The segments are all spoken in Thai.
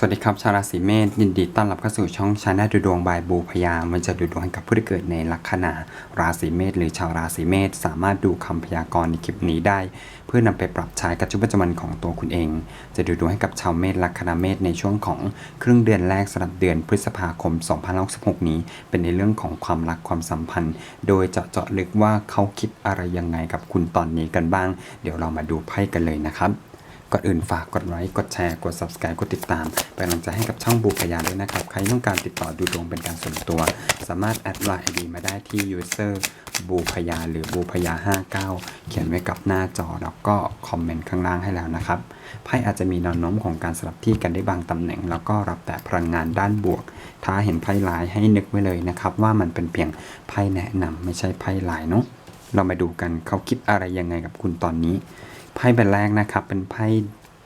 สวัสดีครับชาวราศีเมษยินดีต้อนรับเข้าสู่ช่องชาแนลดูดวงบายบูพยามันจะดูดวงให้กับผู้ที่เกิดในลัคนาราศีเมษหรือชาวราศีเมษสามารถดูคำพยากรณ์ในคลิปนี้ได้ เพื่อนำไปปรับใช้กับชีวิตประจำวันของตัวคุณเอง จะดูดวงให้กับชาวเมษลัคนาเมษในช่วงของครึ่งเดือนแรกสำหรับเดือนพฤษภาคม 2066 นี้ เป็นในเรื่องของความรักความสัมพันธ์ โดยเจาะเจาะลึกว่าเขาคิดอะไรยังไงกับคุณตอนนี้กันบ้าง เดี๋ยวเรามาดูไพ่กันเลยนะครับ ก่อนอื่นฝากกดไลค์กดแชร์กด subscribe กดติดตาม เป็นกำลังใจให้กับช่องบูพยาด้วยนะครับ ใครต้องการติดต่อดูดวงเป็นการส่วนตัว สามารถแอดไลน์ไอดีมาได้ที่ user บูพยาหรือบูพยา59 เขียนไว้กับหน้าจอแล้วก็คอมเมนต์ข้างล่างให้แล้วนะครับไพ่อาจจะมีแนวโน้มของการสลับที่กันได้บางตำแหน่ง แล้วก็รับแต่พลังงานด้านบวก ถ้าเห็นไพ่ลายให้นึกไว้เลยนะครับ ว่ามันเป็นเพียงไพ่แนะนำไม่ใช่ไพ่ลายเนาะเรามาดูกันเขาคิดอะไรยังไงกับคุณตอนนี้ ไพ่ใบแรกนะครับ เป็นไพ่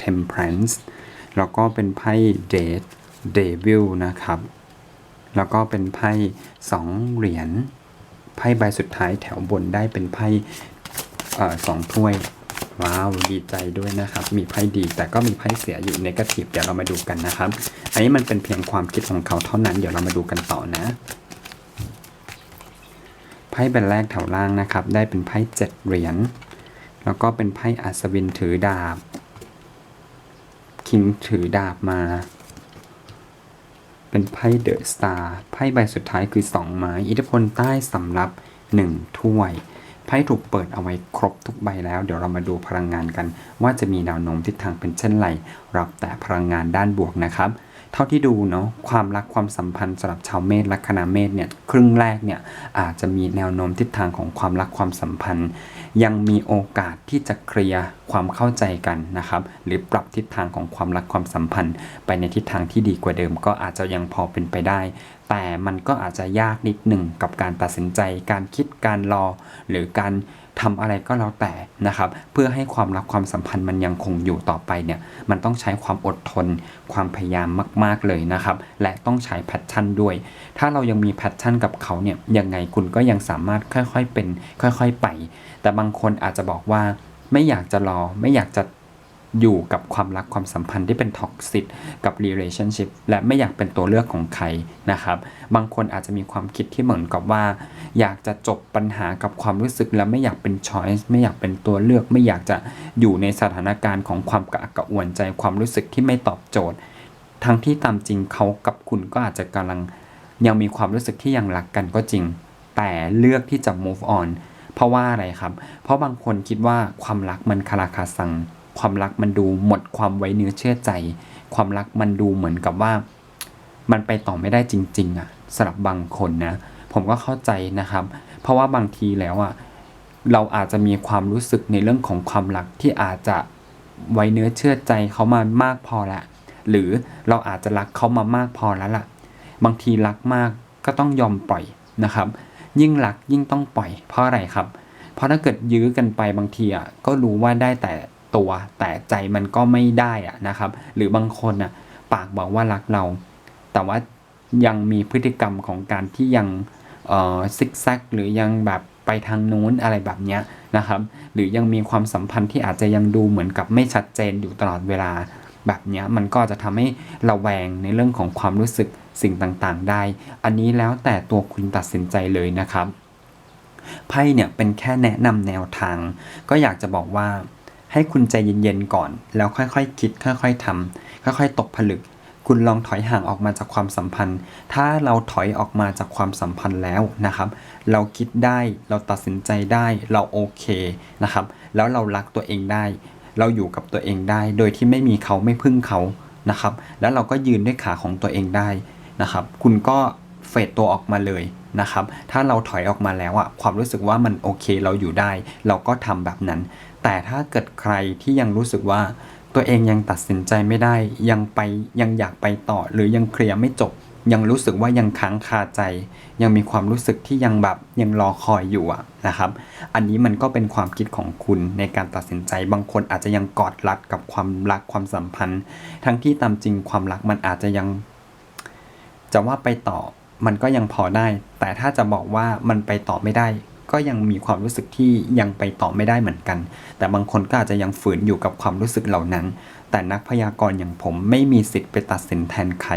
Temperance แล้วก็เป็นไพ่ Date Devil นะครับ แล้วก็เป็นไพ่สองเหรียญไพ่ใบสุดท้ายแถวบนได้เป็นไพ่สองถ้วย ว้าวดีใจด้วยนะครับ มีไพ่ดีแต่ก็มีไพ่เสียอยู่ในกระถิบเดี๋ยวเรามาดูกันนะครับ อันนี้มันเป็นเพียงความคิดของเขาเท่านั้นเดี๋ยวเรามาดูกันต่อนะไพ่ใบแรกแถวล่างนะครับ ได้เป็นไพ่เจ็ดเหรียญ แล้วก็เป็นไพ่อัศวินถือดาบ คิงถือดาบมา เป็นไพ่เดอะสตาร์ไพ่ใบสุดท้ายคือสองไม้ อิทธิพลใต้สำรับหนึ่งถ้วย ไพ่ถูกเปิดเอาไว้ครบทุกใบแล้ว เดี๋ยวเรามาดูพลังงานกัน ว่าจะมีแนวโน้มทิศทางเป็นเช่นไร รับแต่พลังงานด้านบวกนะครับ เท่าที่ดูเนาะความรักความสัมพันธ์สำหรับชาวเมษลัคนาเมษเนี่ยครึ่งแรกเนี่ยอาจจะมีแนวโน้มทิศทางของความรักความสัมพันธ์ ยังมีโอกาสที่จะเคลียร์ความเข้าใจกันนะครับหรือปรับทิศทางของความรักความสัมพันธ์ ไปในทิศทางที่ดีกว่าเดิมก็อาจจะยังพอเป็นไปได้ แต่มันก็อาจจะยากนิดหนึ่งกับการตัดสินใจ การคิดการรอ หรือการทำอะไรก็แล้วแต่นะครับ เพื่อให้ความรักความสัมพันธ์มันยังคงอยู่ต่อไปเนี่ยมันต้องใช้ความอดทน ความพยายามมาก ๆเลยนะครับ และต้องใช้แพชชั่นด้วย ถ้าเรายังมีแพชชั่นกับเขาเนี่ยยังไงคุณก็ยังสามารถค่อยๆเป็น ค่อยๆไป แต่บางคนอาจจะบอกว่าไม่อยากจะรอไม่อยากจะ อยู่กับความรักความสัมพันธ์ที่เป็นท็อกซิ c กับ relationship และไม่อยากเป็นตัวเลือกของใครนะครับ บางคนอาจจะมีความคิดที่เหมือนกับว่า อยากจะจบปัญหากับความรู้สึกและไม่อยากเป็น choice ไม่อยากเป็นตัวเลือก ไม่อยากจะอยู่ในสถานการณ์ของความกระอักกระอ่วนใจความรู้สึกที่ไม่ตอบโจทย์ ทั้งที่ตามจริงเขากับคุณก็อาจจะกำลังยังมีความรู้สึกที่ยังรักกันก็จริง แต่เลือกที่จะ move on เพราะว่าอะไรครับ เพราะบางคนคิดว่าความรักมันคาราคาซัง ความรักมันดูหมดความไว้เนื้อเชื่อใจ ความรักมันดูเหมือนกับว่า มันไปต่อไม่ได้จริง ๆอะสำหรับบางคนนะ ผมก็เข้าใจนะครับ เพราะว่าบางทีแล้วอะเราอาจจะมีความรู้สึกในเรื่องของความรักที่อาจจะไว้เนื้อเชื่อใจเขามามากพอละ หรือเราอาจจะรักเขามามากพอแล้วล่ะ บางทีรักมากก็ต้องยอมปล่อยนะครับ ยิ่งรักยิ่งต้องปล่อย เพราะอะไรครับ เพราะถ้าเกิดยื้อกันไปบางทีอะก็รู้ว่าได้แต่ ตัว แต่ใจมันก็ไม่ได้อะนะครับ หรือบางคนอะปากบอกว่ารักเรา แต่ว่ายังมีพฤติกรรมของการที่ยังซิกแซกหรือยังแบบไปทางนู้นอะไรแบบเนี้ยนะครับ หรือยังมีความสัมพันธ์ที่อาจจะยังดูเหมือนกับไม่ชัดเจนอยู่ตลอดเวลา แบบเนี้ยมันก็จะทำให้ระแวงในเรื่องของความรู้สึกสิ่งต่างๆ ได้ อันนี้แล้วแต่ตัวคุณตัดสินใจเลยนะครับ ไพ่เนี่ยเป็นแค่แนะนำแนวทาง ก็อยากจะบอกว่า ให้คุณใจเย็นๆก่อน แล้วค่อยๆคคิด ค่อยๆทำค่อยๆตกผลึก คุณลองถอยห่างออกมาจากความสัมพันธ์ ถ้าเราถอยออกมาจากความสัมพันธ์แล้วนะครับ เราคิดได้เราตัดสินใจได้ เราโอเคนะครับ แล้วเรารักตัวเองได้ เราอยู่กับตัวเองได้ โดยที่ไม่มีเขาไม่พึ่งเขานะครับ แล้วเราก็ยืนด้วยขาของตัวเองได้นะครับ คุณก็เฟดตัวออกมาเลยนะครับ ถ้าเราถอยออกมาแล้วอะความรู้สึกว่ามันโอเคเราอยู่ได้ เราก็ทำแบบนั้น แต่ถ้าเกิดใครที่ยังรู้สึกว่าตัวเองยังตัดสินใจไม่ได้ยังไปยังอยากไปต่อ หรือยังเคลียร์ไม่จบ ยังรู้สึกว่ายังค้างคาใจ ยังมีความรู้สึกที่ยังแบบยังรอคอยอยู่อะนะครับ อันนี้มันก็เป็นความคิดของคุณในการตัดสินใจบางคนอาจจะยังกอดรัดกับความรักความสัมพันธ์ ทั้งที่ตามจริงความรักมันอาจจะยัง จะว่าไปต่อมันก็ยังพอได้ แต่ถ้าจะบอกว่ามันไปต่อไม่ได้ ก็ยังมีความรู้สึกที่ยังไปต่อไม่ได้เหมือนกัน แต่บางคนก็อาจจะยังฝืนอยู่กับความรู้สึกเหล่านั้น แต่นักพยากรณ์อย่างผมไม่มีสิทธิ์ไปตัดสินแทนใคร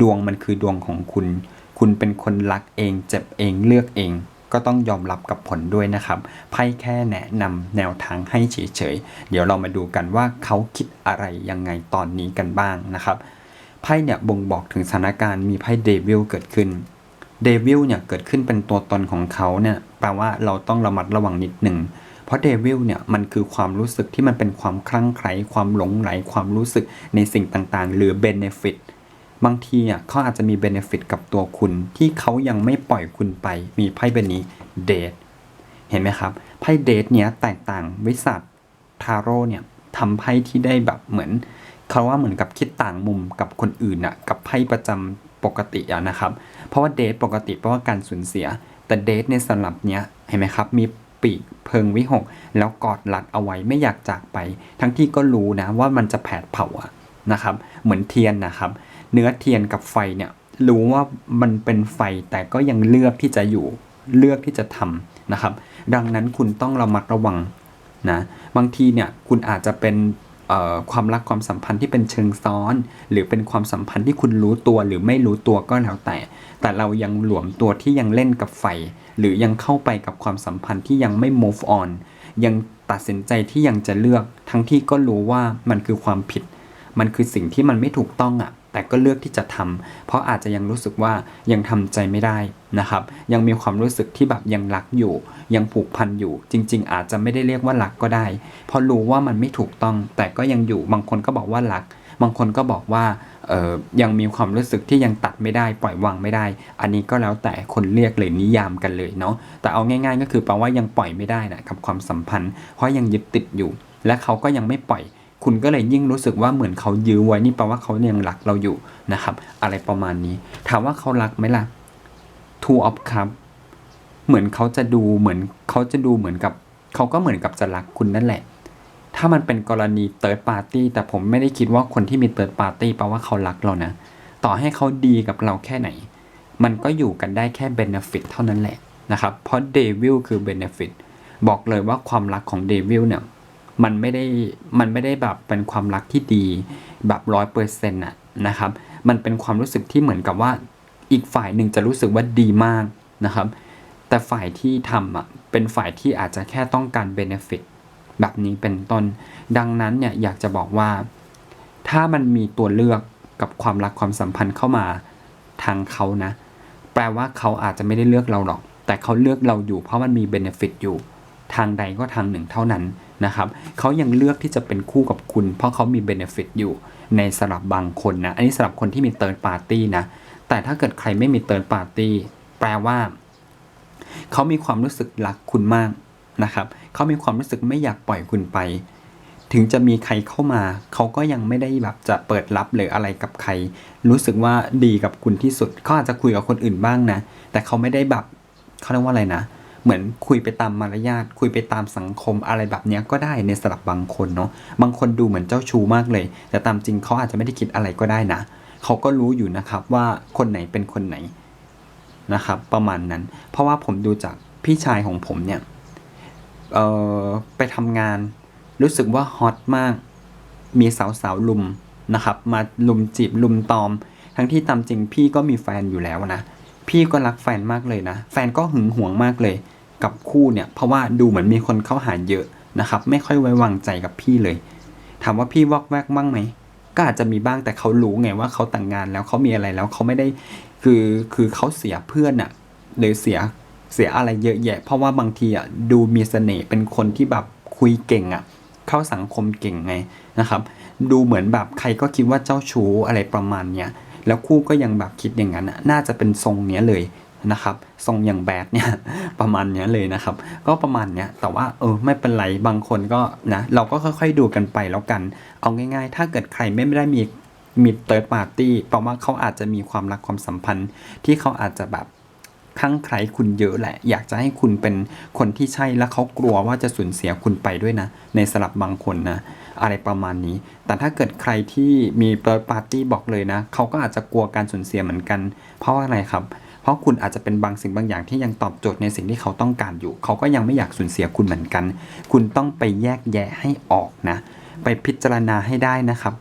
ดวงมันคือดวงของคุณ คุณเป็นคนรักเอง เจ็บเอง เลือกเอง ก็ต้องยอมรับกับผลด้วยนะครับ ไพ่แค่แนะนำแนวทางให้เฉยๆ เดี๋ยวเรามาดูกันว่าเขาคิดอะไรยังไงตอนนี้กันบ้างนะครับ ไพ่เนี่ยบ่งบอกถึงสถานการณ์มีไพ่เดวิลเกิดขึ้น เดวิลเนี่ยเกิดขึ้นเป็นตัวตนของเขาเนี่ยแปลว่าเราต้องระมัดระวังนิดหนึ่ง เพราะเดวิลเนี่ยมันคือความรู้สึกที่มันเป็นความคลั่งไคล้ความหลงไหลความรู้สึกในสิ่งต่างๆ หรือเบเนฟิตบางทีอะเขาอาจจะมีเบเนฟิตกับตัวคุณที่เขายังไม่ปล่อยคุณไป มีไพ่ใบนี้เดทเห็นไหมครับไพ่เดทเนี้ยแตกต่างวิสัททาโร่เนี่ยทำไพ่ที่ได้แบบเหมือนเขาว่าเหมือนกับคิดต่างมุมกับคนอื่นอะกับไพ่ประจำ ปกติอะนะครับ เพราะว่าเดทปกติแปลว่าการสูญเสีย แต่เดทในสลับเนี้ยเห็นไหมครับ มีปีกเพิงวิหก แล้วกอดรัดเอาไว้ไม่อยากจากไป ทั้งที่ก็รู้นะว่ามันจะแผดเผาอะนะครับ เหมือนเทียนนะครับ เนื้อเทียนกับไฟเนี่ยรู้ว่ามันเป็นไฟแต่ก็ยังเลือกที่จะอยู่เลือกที่จะทำนะครับ ดังนั้นคุณต้องระมัดระวังนะบางทีเนี่ยคุณอาจจะเป็น ความรักความสัมพันธ์ที่เป็นเชิงซ้อน หรือเป็นความสัมพันธ์ที่คุณรู้ตัวหรือไม่รู้ตัวก็แล้วแต่ แต่เรายังหลวมตัวที่ยังเล่นกับไฟ หรือยังเข้าไปกับความสัมพันธ์ที่ยังไม่ move on ยังตัดสินใจที่ยังจะเลือก ทั้งที่ก็รู้ว่ามันคือความผิด มันคือสิ่งที่มันไม่ถูกต้องอะ่ะ แต่ก็เลือกที่จะทำเพราะอาจจะยังรู้สึกว่ายังทำใจไม่ได้นะครับ ยังมีความรู้สึกที่แบบยังรักอยู่ ยังผูกพันอยู่ จริง ๆ อาจจะไม่ได้เรียกว่ารักก็ได้ เพราะรู้ว่ามันไม่ถูกต้อง แต่ก็ยังอยู่ บางคนก็บอกว่ารัก บางคนก็บอกว่ายังมีความรู้สึกที่ยังตัดไม่ได้ปล่อยวางไม่ได้ อันนี้ก็แล้วแต่คนเรียกเลยนิยามกันเลยเนาะ แต่เอาง่าย ๆ ก็คือแปลว่ายังปล่อยไม่ได้นะกับความสัมพันธ์ เพราะยังยึดติดอยู่ และเขาก็ยังไม่ปล่อย คุณก็เลยยิ่งรู้สึกว่าเหมือนเขายื้อไว้นี่แปลว่าเขายังรักเราอยู่นะครับ อะไรประมาณนี้ ถามว่าเขารักไหมล่ะ Two of Cup เหมือนเขาจะดูเหมือนเขาจะดูเหมือนกับ เขาก็เหมือนกับจะรักคุณนั่นแหละ ถ้ามันเป็นกรณีเติร์ดปาร์ตี้แต่ผมไม่ได้คิดว่าคนที่มีเติร์ดปาร์ตี้แปลว่าเขารักเรานะ ต่อให้เขาดีกับเราแค่ไหน มันก็อยู่กันได้แค่เบนฟิตเท่านั้นแหละนะครับ เพราะเดวิลคือเบนฟิตบอกเลยว่าความรักของเดวิลเนี่ย มันไม่ได้มันไม่ได้แบบเป็นความรักที่ดีแบบร้อยเปอร์เซ็นต์อะนะครับ มันเป็นความรู้สึกที่เหมือนกับว่าอีกฝ่ายหนึ่งจะรู้สึกว่าดีมากนะครับ แต่ฝ่ายที่ทำอะเป็นฝ่ายที่อาจจะแค่ต้องการเบเนฟิตแบบนี้เป็นต้น ดังนั้นเนี่ยอยากจะบอกว่า ถ้ามันมีตัวเลือกกับความรักความสัมพันธ์เข้ามาทางเขานะ แปลว่าเขาอาจจะไม่ได้เลือกเราหรอก แต่เขาเลือกเราอยู่เพราะมันมีเบเนฟิตอยู่ ทางใดก็ทางหนึ่งเท่านั้นนะครับเขายังเลือกที่จะเป็นคู่กับคุณ เพราะเขามีเบนฟิตอยู่ในสำหรับบางคนนะ อันนี้สำหรับคนที่มีเติร์ดปาร์ตี้นะ แต่ถ้าเกิดใครไม่มีเติร์ดปาร์ตี้แปลว่า เขามีความรู้สึกรักคุณมากนะครับ เขามีความรู้สึกไม่อยากปล่อยคุณไป ถึงจะมีใครเข้ามา เขาก็ยังไม่ได้แบบจะเปิดรับหรืออะไรกับใคร รู้สึกว่าดีกับคุณที่สุด เขาอาจจะคุยกับคนอื่นบ้างนะ แต่เขาไม่ได้แบบเขาเรียกว่าอะไรนะเเหมือนคุยไปตามมารยาทคุยไปตามสังคมอะไรแบบนี้ก็ได้ในสำหรับบางคนเนาะบางคนดูเหมือนเจ้าชู้มากเลย แต่ตามจริงเขาอาจจะไม่ได้คิดอะไรก็ได้นะเขาก็รู้อยู่นะครับว่าคนไหนเป็นคนไหนนะครับ ประมาณนั้น เพราะว่าผมดูจากพี่ชายของผมเนี่ยไปทำงาน รู้สึกว่าฮอตมาก มีสาวๆลุมนะครับ มาลุมจีบลุมตอม ทั้งที่ตามจริงพี่ก็มีแฟนอยู่แล้วนะ พี่ก็รักแฟนมากเลยนะ แฟนก็หึงหวงมากเลย กับคู่เนี่ย เพราะว่าดูเหมือนมีคนเข้าหาเยอะนะครับ ไม่ค่อยไว้วางใจกับพี่เลย ถามว่าพี่วอกแวกบ้างไหมก็อาจจะมีบ้างแต่เขารู้ไงว่าเขาแต่งงานแล้วเขามีอะไรแล้วเขาไม่ได้คือคือเขาเสียเพื่อนอะหรือเสียเสียอะไรเยอะแยะ เพราะว่าบางทีอะดูมีเสน่ห์เป็นคนที่แบบคุยเก่งอะเข้าสังคมเก่งไงนะครับ ดูเหมือนแบบใครก็คิดว่าเจ้าชู้อะไรประมาณเนี้ย แล้วคู่ก็ยังแบบคิดอย่างนั้นน่าจะเป็นทรงเนี้ยเลยนะครับทรงอย่างแบดเนี่ยประมาณเนี้ยเลยนะครับ ก็ประมาณเนี้ยแต่ว่าเออไม่เป็นไรบางคนก็นะเราก็ค่อยๆดูกันไปแล้วกัน เอาง่ายๆ ถ้าเกิดใครไม่ได้มีมีเติร์ดปาร์ตี้แปลว่าเขาอาจจะมีความรักความสัมพันธ์ ที่เขาอาจจะแบบคลั่งไคล้คุณเยอะแหละ อยากจะให้คุณเป็นคนที่ใช่แล้วเขากลัวว่าจะสูญเสียคุณไปด้วยนะ ในสลับบางคนนะ อะไรประมาณนี้ แต่ถ้าเกิดใครที่มีเปิดปาร์ตี้บอกเลยนะ เขาก็อาจจะกลัวการสูญเสียเหมือนกัน เพราะาอะไรครับ เพราะคุณอาจจะเป็นบางสิ่งบางอย่างที่ยังตอบโจทย์ในสิ่งที่เขาต้องการอยู่ เขาก็ยังไม่อยากสูญเสียคุณเหมือนกัน คุณต้องไปแยกแยะให้ออกนะ ไปพิจารณาให้ได้นะครับ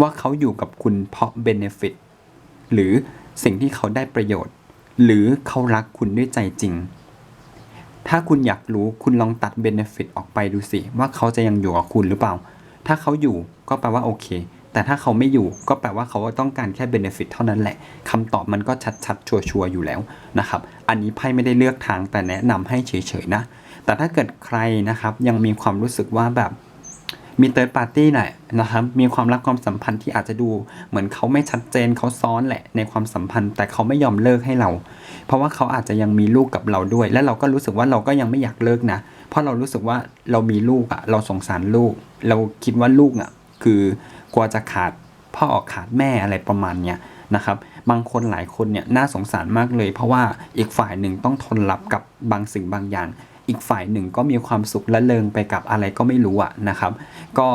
ว่าเขาอยู่กับคุณเพราะ benefit หรือสิ่งที่เขาได้ประโยชน์ หรือเขารักคุณด้วยใจจริงถ้าคุณอยากรู้คุณลองตัด benefit ออกไปดูสิ ว่าเขาจะยังอยู่กับคุณหรือเปล่า ถ้าเขาอยู่ก็แปลว่าโอเค แต่ถ้าเขาไม่อยู่ก็แปลว่าเขาต้องการแค่ benefit เท่านั้นแหละคำตอบมันก็ชัดๆ ชัวร์ๆอยู่แล้วนะครับ อันนี้ไพ่ไม่ได้เลือกทางแต่แนะนำให้เฉยๆนะ แต่ถ้าเกิดใครนะครับยังมีความรู้สึกว่าแบบมีเติร์ดปาร์ตี้หน่อยนะครับ มีความรักความสัมพันธ์ที่อาจจะดูเหมือนเขาไม่ชัดเจนเขาซ้อนแหละในความสัมพันธ์ แต่เขาไม่ยอมเลิกให้เรา เพราะว่าเขาอาจจะยังมีลูกกับเราด้วย และเราก็รู้สึกว่าเราก็ยังไม่อยากเลิกนะ เพราะเรารู้สึกว่าเรามีลูกอะเราสงสารลูก เราคิดว่าลูกอะคือกลัวจะขาดพ่อขาดแม่อะไรประมาณเนี้ยนะครับ บางคนหลายคนเนี่ยน่าสงสารมากเลย เพราะว่าอีกฝ่ายหนึ่งต้องทนรับกับบางสิ่งบางอย่าง อีกฝ่ายหนึ่งก็มีความสุขและเลิงไปกับอะไรก็ไม่รู้อะนะครับ ก็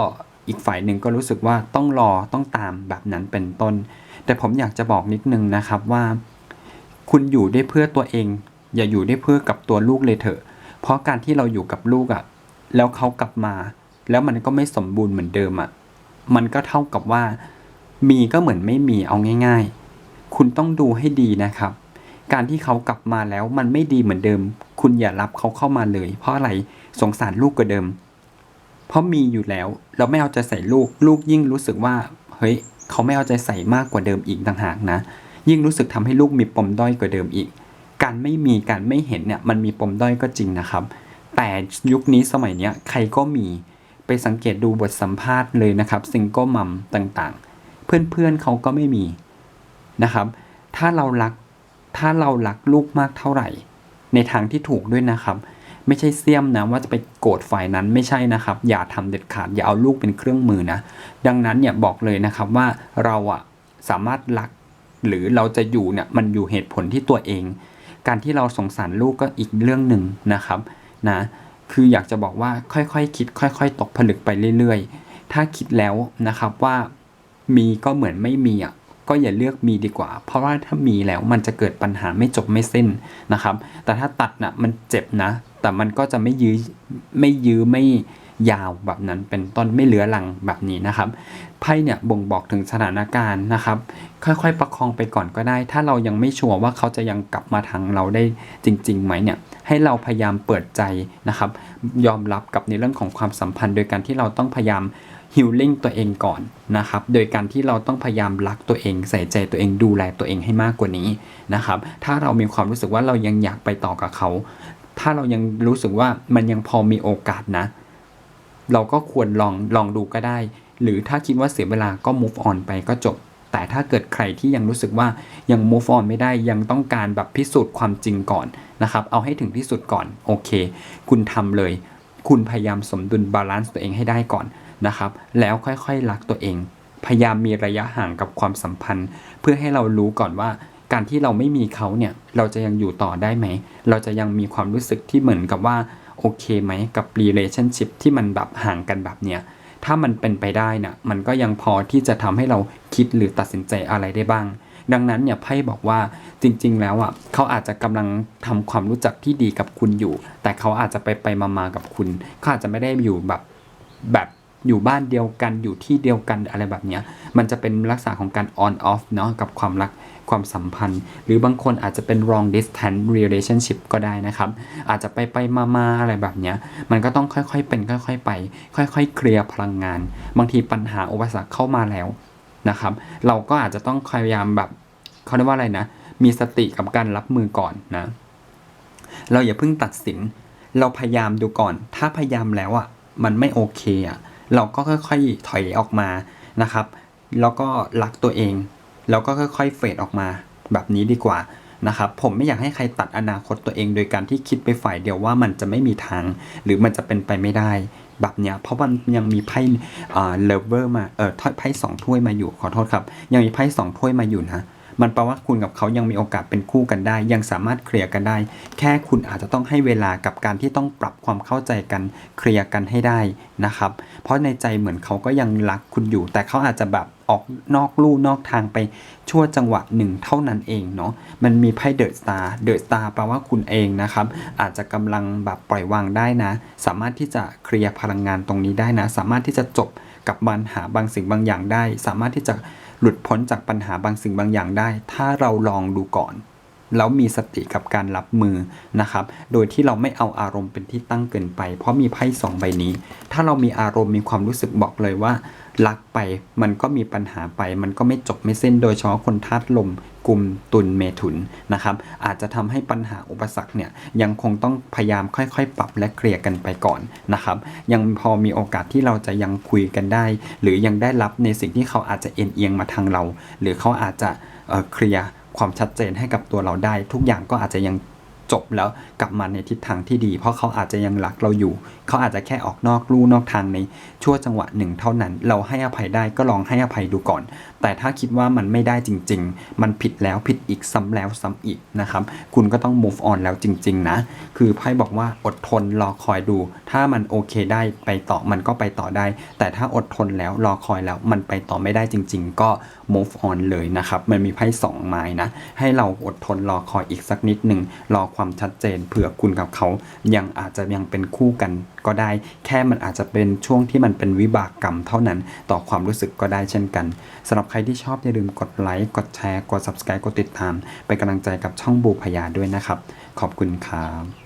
อีกฝ่ายหนึ่งก็รู้สึกว่าต้องรอต้องตามแบบนั้นเป็นต้น แต่ผมอยากจะบอกนิดนึงนะครับว่า คุณอยู่ได้เพื่อตัวเอง อย่าอยู่ได้เพื่อกับตัวลูกเลยเถอะ เพราะการที่เราอยู่กับลูกอะ่ะ แล้วเขากลับมา แล้วมันก็ไม่สมบูรณ์เหมือนเดิมอะ่ะ มันก็เท่ากับว่า มีก็เหมือนไม่มีเอาง่าย ๆ คุณต้องดูให้ดีนะครับ การที่เขากลับมาแล้วมันไม่ดีเหมือนเดิม คุณอย่ารับเขาเข้ามาเลย เพราะอะไรสงสารลูกกว่าเดิม เพราะมีอยู่แล้ว เราไม่เอาใจใส่ลูก ลูกยิ่งรู้สึกว่า เฮ้ย เขาไม่เอาใจใส่มากกว่าเดิมอีกต่างหากนะ ยิ่งรู้สึกทำให้ลูกมีปมด้อยกว่าเดิมอีก การไม่มีการไม่เห็นเนี่ยมันมีปมด้อยก็จริงนะครับ แต่ยุคนี้สมัยเนี้ยใครก็มีไปสังเกตดูบทสัมภาษณ์เลยนะครับซิงเกิลมัมต่างๆ เพื่อนๆเขาก็ไม่มีนะครับ ถ้าเรารักถ้าเรารักลูกมากเท่าไหร่ ในทางที่ถูกด้วยนะครับ ไม่ใช่เสี้ยมนะว่าจะไปโกรธฝ่ายนั้นไม่ใช่นะครับ อย่าทำเด็ดขาดอย่าเอาลูกเป็นเครื่องมือนะ ดังนั้นเนี่ยบอกเลยนะครับว่าเราอะสามารถรักหรือเราจะอยู่เนี่ยมันอยู่เหตุผลที่ตัวเอง การที่เราสงสารลูกก็อีกเรื่องหนึ่งนะครับนะคืออยากจะบอกว่าค่อยๆคคิด ค่อย ๆ ตกผลึกไปเรื่อย ๆ ถ้าคิดแล้วนะครับว่ามีก็เหมือนไม่มีอะก็อย่าเลือกมีดีกว่า เพราะว่าถ้ามีแล้วมันจะเกิดปัญหาไม่จบไม่สิ้นนะครับ แต่ถ้าตัดนะ่ะมันเจ็บนะ แต่มันก็จะไม่ยื้อไม่ยื้อไม่ ยาวแบบนั้นเป็นต้นไม่เหลือหลังแบบนี้นะครับไพ่เนี่ยบ่งบอกถึงสถานการณ์นะครับ ค่อยๆ ประคองไปก่อนก็ได้ ถ้าเรายังไม่ชัวร์ว่าเขาจะยังกลับมาทางเราได้จริงๆไหมเนี่ยให้เราพยายามเปิดใจนะครับ ยอมรับกับในเรื่องของความสัมพันธ์ โดยการที่เราต้องพยายามฮิลลิ่งตัวเองก่อนนะครับ โดยการที่เราต้องพยายามรักตัวเอง ใส่ใจตัวเองดูแลตัวเองให้มากกว่านี้นะครับ ถ้าเรามีความรู้สึกว่าเรายังอยากไปต่อกับเขา ถ้าเรายังรู้สึกว่ามันยังพอมีโอกาสนะ เราก็ควรลองลองดูก็ได้ หรือถ้าคิดว่าเสียเวลาก็ move on ไปก็จบ แต่ถ้าเกิดใครที่ยังรู้สึกว่ายัง move on ไม่ได้ยังต้องการแบบพิสูจน์ความจริงก่อนนะครับ เอาให้ถึงที่สุดก่อนโอเค คุณทำเลย คุณพยายามสมดุลบาลานซ์ตัวเองให้ได้ก่อนนะครับ แล้วค่อยๆรักตัวเอง พยายามมีระยะห่างกับความสัมพันธ์ เพื่อให้เรารู้ก่อนว่าการที่เราไม่มีเขาเนี่ย เราจะยังอยู่ต่อได้ไหม เราจะยังมีความรู้สึกที่เหมือนกับว่า โอเคไหมกับ relationship ที่มันแบบห่างกันแบบเนี้ยถ้ามันเป็นไปได้นะ่ะมันก็ยังพอที่จะทำให้เราคิดหรือตัดสินใจอะไรได้บ้าง ดังนั้นเนี่ยไพ่บอกว่าจริง ๆ แล้วอะเขาอาจจะกำลังทำความรู้จักที่ดีกับคุณอยู่ แต่เขาอาจจะไปไปมาๆกับคุณเขาอาจจะไม่ได้อยู่แบบแบบอยู่บ้านเดียวกันอยู่ที่เดียวกันอะไรแบบเนี้ยมันจะเป็นลักษณะของการ on off เนาะกับความรัก ความสัมพันธ์ หรือบางคนอาจจะเป็น wrong distance relationship ก็ได้นะครับ อาจจะไปไปมามาอะไรแบบเนี้ย มันก็ต้องค่อยๆเป็นค่อย ๆ ไป ค่อย ๆ เคลียร์พลังงาน บางทีปัญหาอุปสรรคเข้ามาแล้วนะครับ เราก็อาจจะต้องพยายามแบบเขาเรียกว่าอะไรนะ มีสติกับการรับมือก่อนนะ เราอย่าเพิ่งตัดสิน เราพยายามดูก่อน ถ้าพยายามแล้วอะ มันไม่โอเคอะ เราก็ค่อยๆถอยออกมานะครับ แล้วก็รักตัวเอง แล้วก็ค่อยๆเฟดออกมาแบบนี้ดีกว่านะครับผมไม่อยากให้ใครตัดอนาคตตัวเอง โดยการที่คิดไปฝ่ายเดียวว่ามันจะไม่มีทาง หรือมันจะเป็นไปไม่ได้ แบบเนี้ยเพราะมันยังมีไพ่เลเวอร์มาเออไพ่สองถ้วยมาอยู่ขอโทษครับ ยังมีไพ่สองถ้วยมาอยู่นะ มันแปลว่าคุณกับเขายังมีโอกาสเป็นคู่กันได้ ยังสามารถเคลียร์กันได้ แค่คุณอาจจะต้องให้เวลากับการที่ต้องปรับความเข้าใจกันเคลียร์กันให้ได้นะครับ เพราะในใจเหมือนเขาก็ยังรักคุณอยู่ แต่เขาอาจจะแบบออกนอกลู่นอกทางไปชั่วจังหวะหนึ่งเท่านั้นเองเนาะมันมีไพ่เดอะสตาร์เดอะสตาร์แปลว่าคุณเองนะครับ อาจจะกำลังแบบปล่อยวางได้นะ สามารถที่จะเคลียร์พลังงานตรงนี้ได้นะ สามารถที่จะจบ กับปัญหาบางสิ่งบางอย่างได้ สามารถที่จะหลุดพ้นจากปัญหาบางสิ่งบางอย่างได้ ถ้าเราลองดูก่อน แล้วมีสติกับการรับมือนะครับ โดยที่เราไม่เอาอารมณ์เป็นที่ตั้งเกินไป เพราะมีไพ่สองใบนี้ ถ้าเรามีอารมณ์มีความรู้สึกบอกเลยว่า รักไปมันก็มีปัญหาไป มันก็ไม่จบไม่สิ้นโดยเฉพาะคนธาตุลมกลุ่มตุลเมถุนนะครับอาจจะทำให้ปัญหาอุปสรรคเนี่ยยังคงต้องพยายามค่อยๆ ปรับและเคลียร์กันไปก่อนนะครับยังพอมีโอกาสที่เราจะยังคุยกันได้ หรือยังได้รับในสิ่งที่เขาอาจจะเอ็นเอียงมาทางเรา หรือเขาอาจจะเเคลียร์ ความชัดเจนให้กับตัวเราได้ ทุกอย่างก็อาจจะยังจบแล้วกลับมาในทิศทางที่ดี เพราะเขาอาจจะยังรักเราอยู่ เขาอาจจะแค่ออกนอกลู่นอกทางใน ชั่วจังหวะหนึ่งเท่านั้น เราให้อภัยได้ก็ลองให้อภัยดูก่อน แต่ถ้าคิดว่ามันไม่ได้จริง ๆ มันผิดแล้วผิดอีกซ้ำแล้วซ้ำอีกนะครับคุณก็ต้อง move on แล้วจริง ๆ นะ คือไพ่บอกว่าอดทนรอคอยดู ถ้ามันโอเคได้ไปต่อมันก็ไปต่อได้ แต่ถ้าอดทนแล้วรอคอยแล้วมันไปต่อไม่ได้จริง ๆ ก็ move on เลยนะครับมันมีไพ่สองไม้นะ ให้เราอดทนรอคอยอีกสักนิดหนึ่งรอความชัดเจนเผื่อคุณกับเขายังอาจจะยังเป็นคู่กัน ก็ได้ แค่มันอาจจะเป็นช่วงที่มันเป็นวิบากกรรมเท่านั้น ต่อความรู้สึกก็ได้เช่นกันสำหรับใครที่ชอบอย่าลืมกดไลค์กดแชร์กด subscribe กดติดตามเป็นกำลังใจกับช่องบูพยาด้วยนะครับ ขอบคุณครับ